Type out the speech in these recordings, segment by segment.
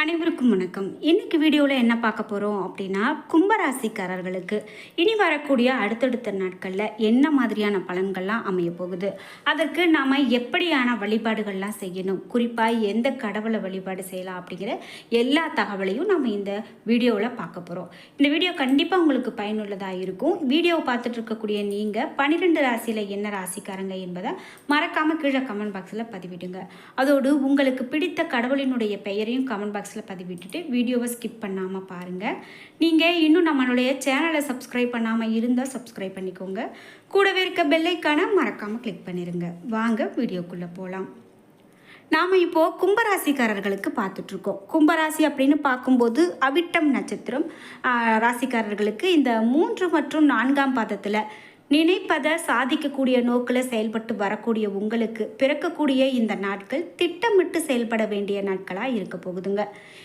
அனைவருக்கும் வணக்கம். இன்னைக்கு வீடியோவில் என்ன பார்க்க போகிறோம் அப்படின்னா கும்பராசிக்காரர்களுக்கு இனி வரக்கூடிய அடுத்தடுத்த நாட்களில் என்ன மாதிரியான பலன்கள்லாம் அமைய போகுது? அதற்கு நாம் எப்படியான வழிபாடுகள்லாம் செய்யணும்? குறிப்பாக எந்த கடவுளை வழிபாடு செய்யலாம் அப்படிங்கிற எல்லா தகவலையும் நம்ம இந்த வீடியோவில் பார்க்க போகிறோம் இந்த வீடியோ கண்டிப்பாக உங்களுக்கு பயனுள்ளதாக இருக்கும். வீடியோவை பார்த்துட்டு இருக்கக்கூடிய நீங்கள் பன்னிரெண்டு ராசியில் என்ன ராசிக்காரங்க என்பதை மறக்காமல் கீழே கமெண்ட் பாக்ஸில் பதிவிடுங்க. அதோடு உங்களுக்கு பிடித்த கடவுளினுடைய பெயரையும் கமெண்ட் பாக்ஸில் பதிவிட்டுட்டு வீடியோவை ஸ்கிப் பண்ணாமல் பாருங்கள் நீங்கள் இன்னும் நம்மளுடைய சேனலை சப்ஸ்கிரைப் பண்ணாமல் இருந்தால் சப்ஸ்கிரைப் பண்ணிக்கோங்க. கூடவே இருக்க பெல்லைக்கான மறக்காமல் கிளிக் பண்ணிடுங்க வாங்க வீடியோக்குள்ளே போகலாம் நாம் இப்போது கும்பராசிக்காரர்களுக்கு பார்த்துட்ருக்கோம். கும்பராசி அப்படின்னு பார்க்கும்போது அவிட்டம் நட்சத்திரம். ராசிக்காரர்களுக்கு இந்த மூன்று மற்றும் நான்காம் பாதத்தில் நினைப்பதை சாதிக்கக்கூடிய நோக்கில் செயல்பட்டு வரக்கூடிய உங்களுக்கு பிறக்கக்கூடிய இந்த நாட்கள் திட்டமிட்டு செயல்பட வேண்டிய நாட்களாக இருக்க போகுதுங்க.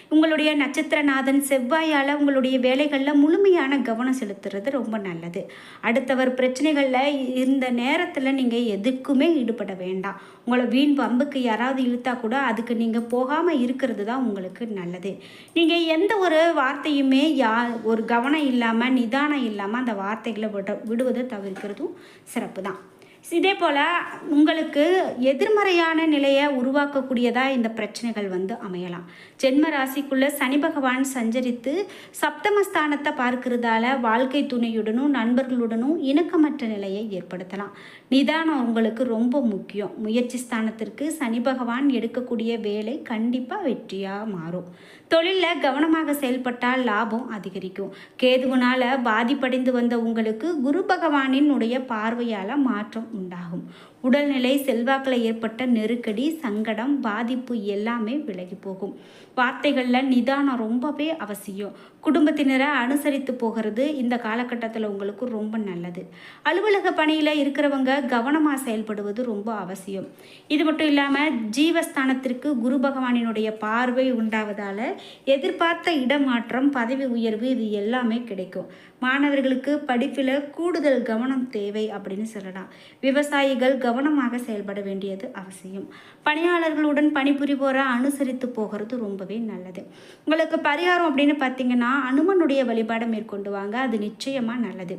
உங்களுடைய நட்சத்திரநாதன் செவ்வாயால் உங்களுடைய வேலைகளில் முழுமையான கவனம் செலுத்துறது ரொம்ப நல்லது. அடுத்தவர் பிரச்சனைகளில் இந்த நேரத்தில் நீங்கள் எதுக்குமே ஈடுபட வேண்டாம். உங்களை வீண் பம்புக்கு யாராவது இழுத்தா கூட அதுக்கு நீங்கள் போகாமல் இருக்கிறது தான் உங்களுக்கு நல்லது. நீங்கள் எந்த ஒரு வார்த்தையுமே யா ஒரு கவனம் இல்லாமல் நிதானம் இல்லாமல் அந்த வார்த்தைகளை விட விடுவதை தவிர்க்கிறதும் சிறப்பு தான் இதே போல் உங்களுக்கு எதிர்மறையான நிலையை உருவாக்கக்கூடியதாக இந்த பிரச்சனைகள் வந்து அமையலாம். ஜென்ம ராசிக்குள்ளே சனி பகவான் சஞ்சரித்து சப்தமஸ்தானத்தை பார்க்கிறதால வாழ்க்கை துணையுடனும் நண்பர்களுடனும் இணக்கமற்ற நிலையை ஏற்படுத்தலாம். நிதானம் உங்களுக்கு ரொம்ப முக்கியம். முயற்சி ஸ்தானத்திற்கு சனி பகவான் எடுக்கக்கூடிய வேலை கண்டிப்பாக வெற்றியாக மாறும். தொழிலில் கவனமாக செயல்பட்டால் லாபம் அதிகரிக்கும். கேதுவனால் பாதிப்படைந்து வந்த உங்களுக்கு குரு பகவானினுடைய பார்வையால் மாற்றம் உண்டாகும். உடல்நிலை செல்வாக்கில் ஏற்பட்ட நெருக்கடி சங்கடம் பாதிப்பு எல்லாமே விலகி போகும். வார்த்தைகளில் நிதானம் ரொம்பவே அவசியம். குடும்பத்தினரை அனுசரித்து போகிறது இந்த காலகட்டத்தில் உங்களுக்கு ரொம்ப நல்லது. அலுவலக பணியில் இருக்கிறவங்க கவனமாக செயல்படுவது ரொம்ப அவசியம். இது மட்டும் இல்லாமல் ஜீவஸ்தானத்திற்கு குரு பகவானினுடைய பார்வை உண்டாவதால் எதிர்பார்த்த இடமாற்றம் பதவி உயர்வு இது எல்லாமே கிடைக்கும். மாணவர்களுக்கு படிப்பில் கூடுதல் கவனம் தேவை அப்படின்னு சொல்லலாம். விவசாயிகள் கவனமாக செயல்பட வேண்டியது அவசியம். பணியாளர்களுடன் பணிபுரிவோரை அனுசரித்து போகிறது ரொம்பவே நல்லது. உங்களுக்கு பரிகாரம் அப்படின்னு பார்த்தீங்கன்னா அனுமனுடைய வழிபாடை மேற்கொண்டு வாங்க. அது நிச்சயமாக நல்லது.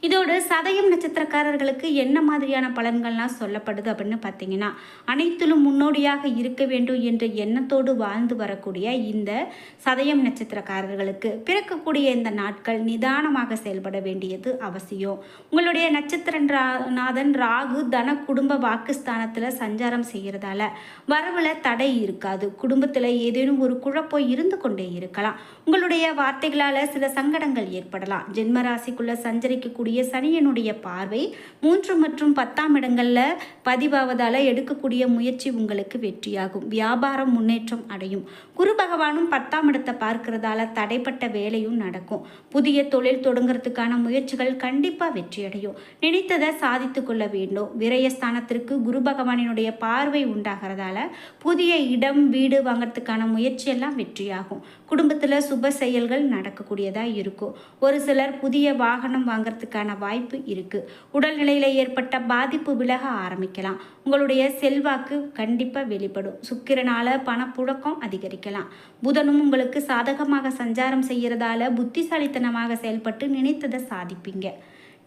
இதோடு சதயம் நட்சத்திரக்காரர்களுக்கு என்ன மாதிரியான பலன்கள்லாம் சொல்லப்படுது அப்படின்னு பார்த்தீங்கன்னா அனைத்திலும் முன்னோடியாக இருக்க வேண்டும் என்ற எண்ணத்தோடு வாழ்ந்து வரக்கூடிய இந்த சதயம் நட்சத்திரக்காரர்களுக்கு பிறக்கக்கூடிய இந்த நாட்கள் நிதானமாக செயல்பட வேண்டியது அவசியம். உங்களுடைய நட்சத்திரநாதன் ராகு தன குடும்ப வாக்குஸ்தானத்தில் சஞ்சாரம் செய்கிறதால வரவில் தடை இருக்காது. குடும்பத்தில் ஏதேனும் ஒரு குழப்பம் இருந்து கொண்டே இருக்கலாம். உங்களுடைய வார்த்தைகளால் சில சங்கடங்கள் ஏற்படலாம். ஜென்ம சஞ்சரிக்க இருக்கக்கூடிய சனியனுடைய பார்வை மூன்று மற்றும் பத்தாம் இடங்களில் பதிவாவதால் எடுக்கக்கூடிய முயற்சி உங்களுக்கு வெற்றியாகும். வியாபாரம் முன்னேற்றம் அடையும். குரு பகவானும் பத்தாம் இடத்தை பார்க்கிறதால தடைப்பட்ட வேலையும் நடக்கும். புதிய தொழில் தொடங்குறதுக்கான முயற்சிகள் கண்டிப்பாக வெற்றியடையும். நினைத்ததை சாதித்து கொள்ள வேண்டும். விரயஸ்தானத்திற்கு குரு பகவானினுடைய பார்வை உண்டாகிறதால புதிய இடம் வீடு வாங்கறதுக்கான முயற்சியெல்லாம் வெற்றியாகும். குடும்பத்தில் சுப செயல்கள் நடக்கக்கூடியதாக இருக்கும். ஒரு சிலர் புதிய வாகனம் வாங்கறதுக்கான வாய்ப்பு இருக்குது உடல்நிலையில் ஏற்பட்ட பாதிப்பு விலக ஆரம்பிக்கலாம். உங்களுடைய செல்வாக்கு கண்டிப்பாக வெளிப்படும். சுக்கிரனால் பணப்புழக்கம் அதிகரிக்கலாம். புதனும் உங்களுக்கு சாதகமாக சஞ்சாரம் செய்கிறதால புத்திசாலித்தனமாக செயல்பட்டு நினைத்ததை சாதிப்பீங்க.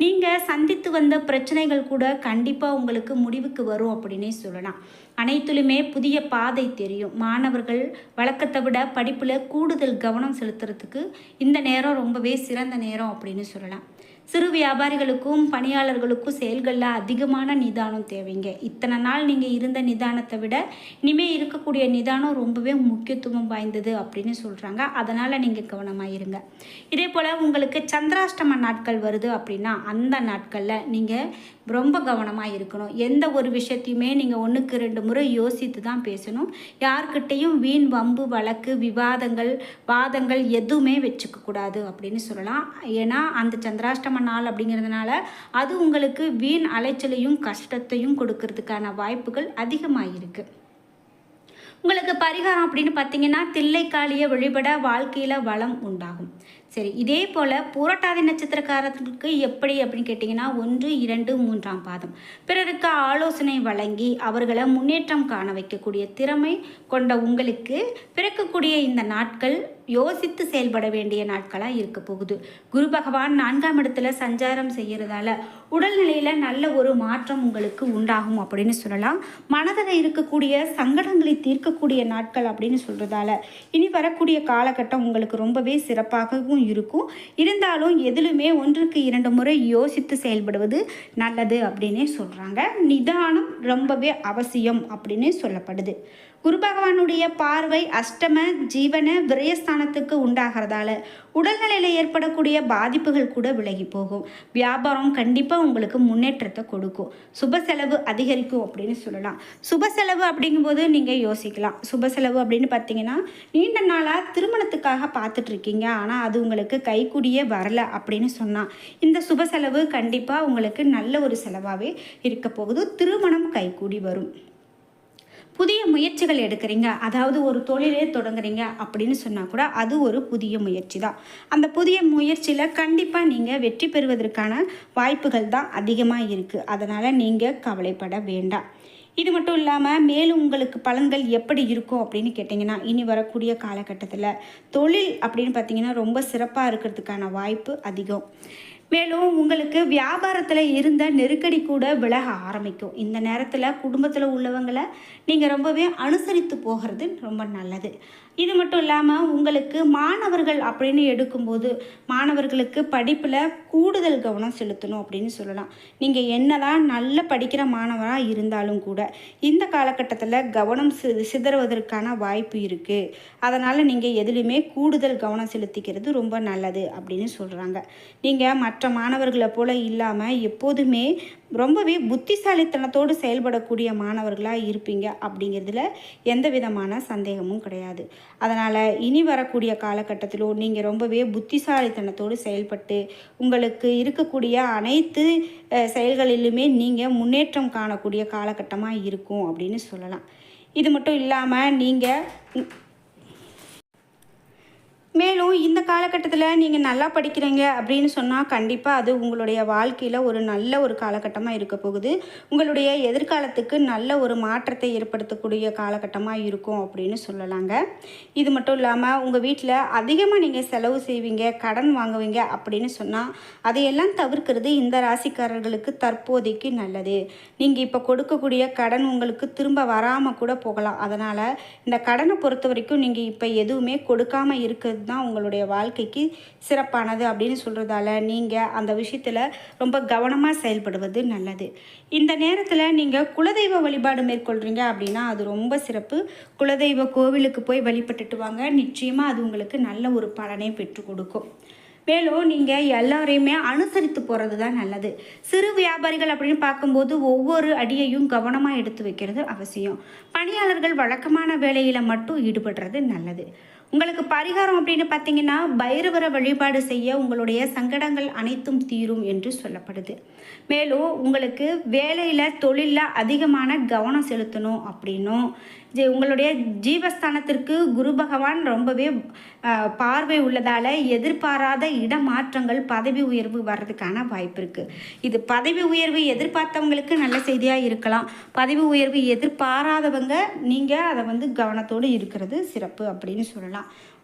நீங்கள் சந்தித்து வந்த பிரச்சனைகள் கூட கண்டிப்பாக உங்களுக்கு முடிவுக்கு வரும் அப்படின்னே சொல்லலாம். அனைத்துலையுமே புதிய பாதை தெரியும். மாணவர்கள் வழக்கத்தை விட படிப்பில் கூடுதல் கவனம் செலுத்துறதுக்கு இந்த நேரம் ரொம்பவே சிறந்த நேரம் அப்படின்னு சொல்லலாம். சிறு வியாபாரிகளுக்கும் பணியாளர்களுக்கும் செயல்களில் அதிகமான நிதானம் தேவைங்க. இத்தனை நாள் நீங்கள் இருந்த நிதானத்தை விட இனிமேல் இருக்கக்கூடிய நிதானம் ரொம்பவே முக்கியத்துவம் வாய்ந்தது அப்படின்னு சொல்கிறாங்க அதனால் நீங்கள் கவனமாக இருங்க. இதே போல் உங்களுக்கு சந்திராஷ்டம நாட்கள் வருது அப்படின்னா அந்த நாட்களில் நீங்கள் ரொம்ப கவனமாக இருக்கணும். எந்த ஒரு விஷயத்தையுமே நீங்கள் ஒன்றுக்கு ரெண்டு முறை யோசித்து தான் பேசணும். யார்கிட்டையும் வீண் வம்பு வழக்கு விவாதங்கள் வாதங்கள் எதுவுமே வச்சுக்க கூடாது அப்படின்னு சொல்லலாம். ஏன்னா அந்த சந்திராஷ்டம நாள் அப்படிங்கிறதுனால அது உங்களுக்கு வீண் அலைச்சலையும் கஷ்டத்தையும் கொடுக்கறதுக்கான வாய்ப்புகள் அதிகமாக இருக்குது உங்களுக்கு பரிகாரம் அப்படின்னு பார்த்தீங்கன்னா தில்லைக்காளியை வழிபட வாழ்க்கையில் வளம் உண்டாகும். சரி இதே போல் பூரட்டாதி நட்சத்திரக்காரர்களுக்கு எப்படி அப்படின்னு கேட்டிங்கன்னா ஒன்று இரண்டு மூன்றாம் பாதம். பிறருக்கு ஆலோசனை வழங்கி அவர்களை முன்னேற்றம் காண வைக்கக்கூடிய திறமை கொண்ட உங்களுக்கு பிறக்கக்கூடிய இந்த நாட்கள் யோசித்து செயல்பட வேண்டிய நாட்களாக இருக்க போகுது. குரு பகவான் நான்காம் இடத்துல சஞ்சாரம் செய்கிறதால உடல்நிலையில் நல்ல ஒரு மாற்றம் உங்களுக்கு உண்டாகும் அப்படின்னு சொல்லலாம். மனதில் இருக்கக்கூடிய சங்கடங்களை தீர்க்கக்கூடிய நாட்கள் அப்படின்னு சொல்கிறதால இனி வரக்கூடிய காலகட்டம் உங்களுக்கு ரொம்பவே சிறப்பாகவும் இருக்கும். இருந்தாலும் எதிலுமே ஒன்றுக்கு இரண்டு முறை யோசித்து செயல்படுவது நல்லது அப்படின்னே சொல்கிறாங்க நிதானம் ரொம்பவே அவசியம் அப்படின்னு சொல்லப்படுது. குரு பகவானுடைய பார்வை அஷ்டம ஜீவன விரயஸ்தானத்துக்கு உண்டாகிறதால உடல்நிலையில் ஏற்படக்கூடிய பாதிப்புகள் கூட விலகி போகும். வியாபாரம் கண்டிப்பாக உங்களுக்கு முன்னேற்றத்தை கொடுக்கும். சுப செலவு அதிகரிக்கும் அப்படின்னு சொல்லலாம். சுப செலவு அப்படிங்கும்போது நீங்கள் யோசிக்கலாம். சுப செலவு அப்படின்னு பார்த்தீங்கன்னா நீண்ட நாளாக திருமணத்துக்காக பார்த்துட்ருக்கீங்க ஆனால் அது உங்களுக்கு கைக்கூடியே வரல அப்படின்னு சொன்னால் இந்த சுப செலவு கண்டிப்பாக உங்களுக்கு நல்ல ஒரு செலவாகவே இருக்க போகுது. திருமணம் கைகூடி வரும். புதிய முயற்சிகள் எடுக்கிறீங்க. அதாவது ஒரு தொழிலே தொடங்குறீங்க அப்படின்னு சொன்னால் கூட அது ஒரு புதிய முயற்சி தான். அந்த புதிய முயற்சியில் கண்டிப்பாக நீங்கள் வெற்றி பெறுவதற்கான வாய்ப்புகள் தான் அதிகமாக இருக்குது அதனால் நீங்கள் கவலைப்பட வேண்டாம். இது மட்டும் இல்லாமல் மேலும் உங்களுக்கு பலன்கள் எப்படி இருக்கும் அப்படின்னு கேட்டிங்கன்னா இனி வரக்கூடிய காலகட்டத்தில் தொழில் அப்படின்னு பார்த்தீங்கன்னா ரொம்ப சிறப்பாக இருக்கிறதுக்கான வாய்ப்பு அதிகம். மேலும் உங்களுக்கு வியாபாரத்தில் இருந்த நெருக்கடி கூட விலக ஆரம்பிக்கும். இந்த நேரத்தில் குடும்பத்தில் உள்ளவங்களை நீங்கள் ரொம்பவே அனுசரித்து போகிறது ரொம்ப நல்லது. இது மட்டும் இல்லாமல் உங்களுக்கு மாணவர்கள் அப்படின்னு எடுக்கும்போது மாணவர்களுக்கு படிப்பில் கூடுதல் கவனம் செலுத்தணும் அப்படின்னு சொல்லலாம். நீங்கள் என்னதான் நல்ல படிக்கிற மாணவராக இருந்தாலும் கூட இந்த காலகட்டத்தில் கவனம் சி சிதறுவதற்கான வாய்ப்பு இருக்குது அதனால் நீங்கள் எதுலேயுமே கூடுதல் கவனம் செலுத்திக்கிறது ரொம்ப நல்லது அப்படின்னு சொல்கிறாங்க நீங்கள் மற்ற மாணவர்களை போல் இல்லாமல் எப்போதுமே ரொம்பவே புத்திசாலித்தனத்தோடு செயல்படக்கூடிய மாணவர்களாக இருப்பீங்க அப்படிங்கிறதுல எந்த விதமான சந்தேகமும் கிடையாது. அதனால் இனி வரக்கூடிய காலகட்டத்திலும் நீங்கள் ரொம்பவே புத்திசாலித்தனத்தோடு செயல்பட்டு உங்களுக்கு இருக்கக்கூடிய அனைத்து செயல்களிலுமே நீங்கள் முன்னேற்றம் காணக்கூடிய காலகட்டமாக இருக்கும் அப்படின்னு சொல்லலாம். இது மட்டும் இல்லாமல் நீங்கள் மேலும் இந்த காலகட்டத்தில் நீங்கள் நல்லா படிக்கிறீங்க அப்படின்னு சொன்னால் கண்டிப்பாக அது உங்களுடைய வாழ்க்கையில் ஒரு நல்ல ஒரு காலகட்டமாக இருக்க போகுது. உங்களுடைய எதிர்காலத்துக்கு நல்ல ஒரு மாற்றத்தை ஏற்படுத்தக்கூடிய காலகட்டமாக இருக்கும் அப்படின்னு சொல்லலாங்க. இது மட்டும் இல்லாமல் உங்கள் வீட்டில் அதிகமாக நீங்கள் செலவு செய்வீங்க கடன் வாங்குவீங்க அப்படின்னு சொன்னால் அதையெல்லாம் தவிர்க்கிறது இந்த ராசிக்காரர்களுக்கு தற்போதைக்கு நல்லது. நீங்கள் இப்போ கொடுக்கக்கூடிய கடன் உங்களுக்கு திரும்ப வராமல் கூட போகலாம். அதனால் இந்த கடனை பொறுத்த வரைக்கும் நீங்கள் இப்போ எதுவுமே கொடுக்காமல் இருக்கிறது தான் உங்களுடைய வாழ்க்கைக்கு சிறப்பானது அப்படின்னு சொல்கிறதால நீங்கள் அந்த விஷயத்தில் ரொம்ப கவனமாக செயல்படுவது நல்லது. இந்த நேரத்தில் நீங்கள் குலதெய்வ வழிபாடு மேற்கொள்கிறீங்க அப்படின்னா அது ரொம்ப சிறப்பு. குலதெய்வ கோவிலுக்கு போய் வழிபட்டுட்டு வாங்க. நிச்சயமாக அது உங்களுக்கு நல்ல ஒரு பலனை பெற்று கொடுக்கும். மேலும் நீங்கள் எல்லாரையுமே அனுசரித்து போகிறது தான் நல்லது. சிறு வியாபாரிகள் அப்படின்னு பார்க்கும்போது ஒவ்வொரு அடியையும் கவனமாக எடுத்து வைக்கிறது அவசியம். பணியாளர்கள் வழக்கமான வேலையில் மட்டும் ஈடுபடுறது நல்லது. உங்களுக்கு பரிகாரம் அப்படின்னு பார்த்தீங்கன்னா பைரவர வழிபாடு செய்ய உங்களுடைய சங்கடங்கள் அனைத்தும் தீரும் என்று சொல்லப்படுது. மேலும் உங்களுக்கு வேலையில் தொழிலில் அதிகமான கவனம் செலுத்தணும் அப்படின்னும் உங்களுடைய ஜீவஸ்தானத்திற்கு குரு பகவான் ரொம்பவே பார்வை உள்ளதால் எதிர்பாராத இடமாற்றங்கள் பதவி உயர்வு வர்றதுக்கான வாய்ப்பு இருக்குது இது பதவி உயர்வு எதிர்பார்த்தவங்களுக்கு நல்ல செய்தியாக இருக்கலாம். பதவி உயர்வு எதிர்பாராதவங்க நீங்கள் அதை வந்து கவனத்தோடு இருக்கிறது சிறப்பு அப்படின்னு சொல்லலாம்.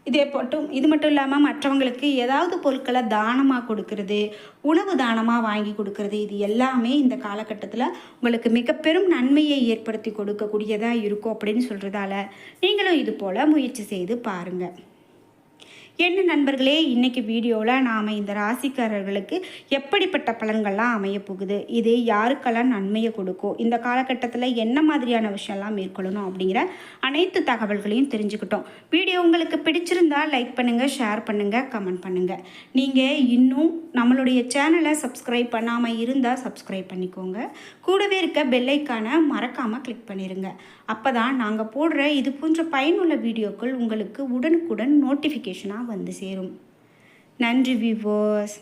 இதே போட்டும் இது மட்டும் இல்லாமல் மற்றவங்களுக்கு ஏதாவது பொருட்களை தானமாக கொடுக்கறது உணவு தானமாக வாங்கி கொடுக்கறது இது எல்லாமே இந்த காலகட்டத்தில் உங்களுக்கு மிக பெரும் நன்மையை ஏற்படுத்தி கொடுக்கக்கூடியதாக இருக்கும் அப்படின்னு சொல்கிறதால நீங்களும் இது போல் முயற்சி செய்து பாருங்கள் என்ன நண்பர்களே இன்றைக்கி வீடியோவில் நாம் இந்த ராசிக்காரர்களுக்கு எப்படிப்பட்ட பலன்கள்லாம் அமைய போகுது இது யாருக்கெல்லாம் நன்மையை கொடுக்கும்? இந்த காலகட்டத்தில் என்ன மாதிரியான விஷயம்லாம் மேற்கொள்ளணும் அப்படிங்கிற அனைத்து தகவல்களையும் தெரிஞ்சுக்கிட்டோம். வீடியோ உங்களுக்கு பிடிச்சிருந்தால் லைக் பண்ணுங்கள் ஷேர் பண்ணுங்கள் கமெண்ட் பண்ணுங்கள் நீங்கள் இன்னும் நம்மளுடைய சேனலை சப்ஸ்கிரைப் பண்ணாமல் இருந்தால் சப்ஸ்கிரைப் பண்ணிக்கோங்க. கூடவே இருக்க பெல்லைக்கான மறக்காமல் கிளிக் பண்ணிடுங்க அப்போ தான் நாங்கள் போடுற இது போன்ற பயனுள்ள வீடியோக்கள் உங்களுக்கு உடனுக்குடன் நோட்டிஃபிகேஷனாக வந்து சேரும். நன்றி விவோஸ்